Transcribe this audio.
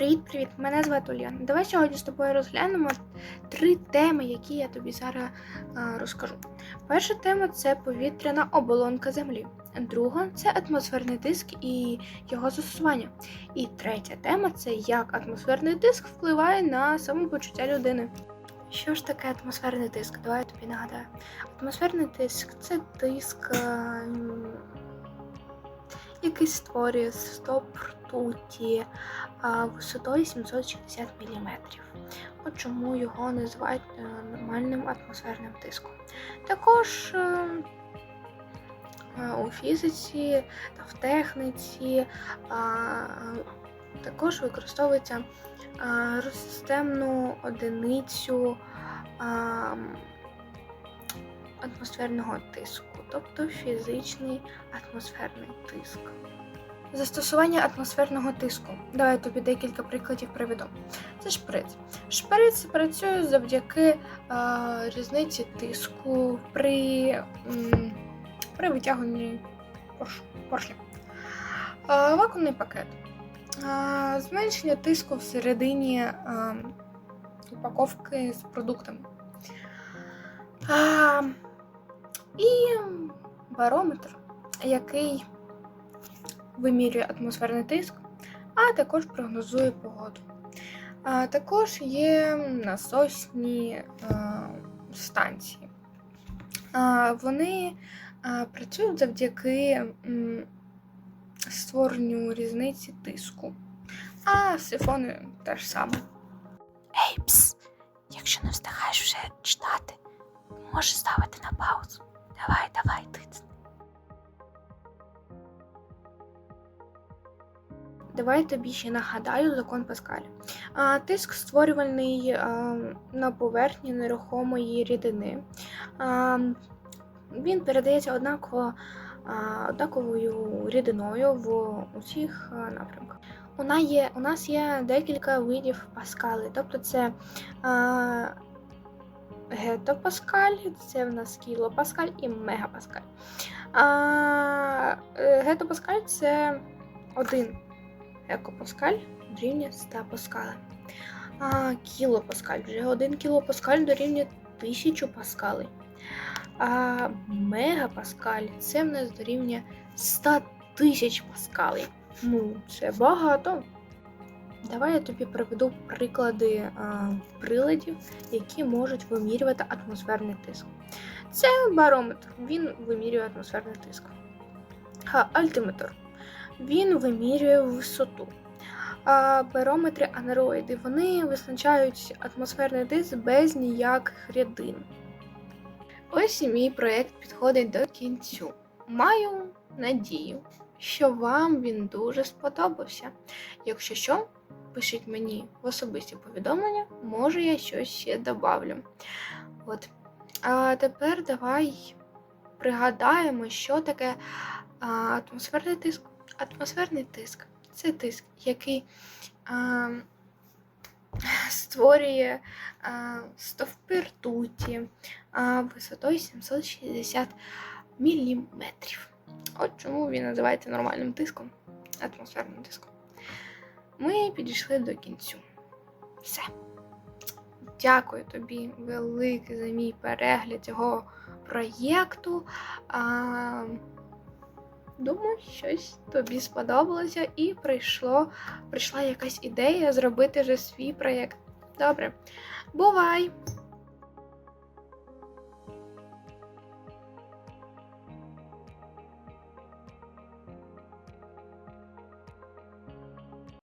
Привіт-привіт! Мене звати Уляна. Давай сьогодні з тобою розглянемо три теми, які я тобі зараз а, розкажу. Перша тема це повітряна оболонка Землі. Друга це атмосферний тиск і його застосування. І третя тема це як атмосферний тиск впливає на самопочуття людини. Що ж таке атмосферний тиск? Давай я тобі нагадаю. Атмосферний тиск це тиск, а, м, який створює стоп ртуті висотою 760 мм. От чому його називають е, нормальним атмосферним тиском. Також е, е, у фізиці та в техніці також використовується системну одиницю атмосферного тиску, тобто фізичний атмосферний тиск. Застосування атмосферного тиску. Давай я тобі декілька прикладів приведу. Це шприц. Шприц працює завдяки е, різниці тиску при, м, при витягуванні порш- поршня. Е, вакуумний пакет. Е, зменшення тиску всередині е, упаковки з продуктами. Барометр, який вимірює атмосферний тиск, а також прогнозує погоду. А також є насосні а, станції. Вони а, працюють завдяки створенню різниці тиску. А сифони теж саме. Ей, пс, якщо не встигаєш вже читати, можеш ставити на паузу. Давай, давай, Давай тобі ще нагадаю закон Паскаля. А, тиск створювальний а, на поверхні нерухомої рідини. А, він передається однаково, а, однаковою рідиною в усіх напрямках. Нас є, у нас є декілька видів паскали, тобто це а, гетопаскаль, це в нас кілопаскаль і мегапаскаль. А, е, гетопаскаль це один екопаскаль дорівнює 100 паскалем. А кілопаскаль вже 1 кілопаскаль дорівнює 1000 паскалей. А мегапаскаль це в нас дорівнює 100 тисяч паскалей. Ну, це багато. Давай я тобі приведу приклади а, приладів, які можуть вимірювати атмосферний тиск. Це барометр, він вимірює атмосферний тиск. А, альтиметр він вимірює висоту. А барометри анероїди вони визначають атмосферний тиск без ніяких рядин. Ось і мій проєкт підходить до кінцю. Маю надію, що вам він дуже сподобався. Якщо що, пишіть мені в особисті повідомлення, може я щось ще добавлю. От. А тепер давай пригадаємо, що таке атмосферний тиск. Атмосферний тиск це тиск, який а, створює а, стовпи ртуті а, висотою 760 мм. От чому він називається нормальним тиском, атмосферним тиском. Ми підійшли до кінцю. Все. Дякую тобі велике за мій перегляд цього проєкту. А, Думаю, щось тобі сподобалося і прийшло, прийшла якась ідея зробити вже свій проєкт. Добре, бувай!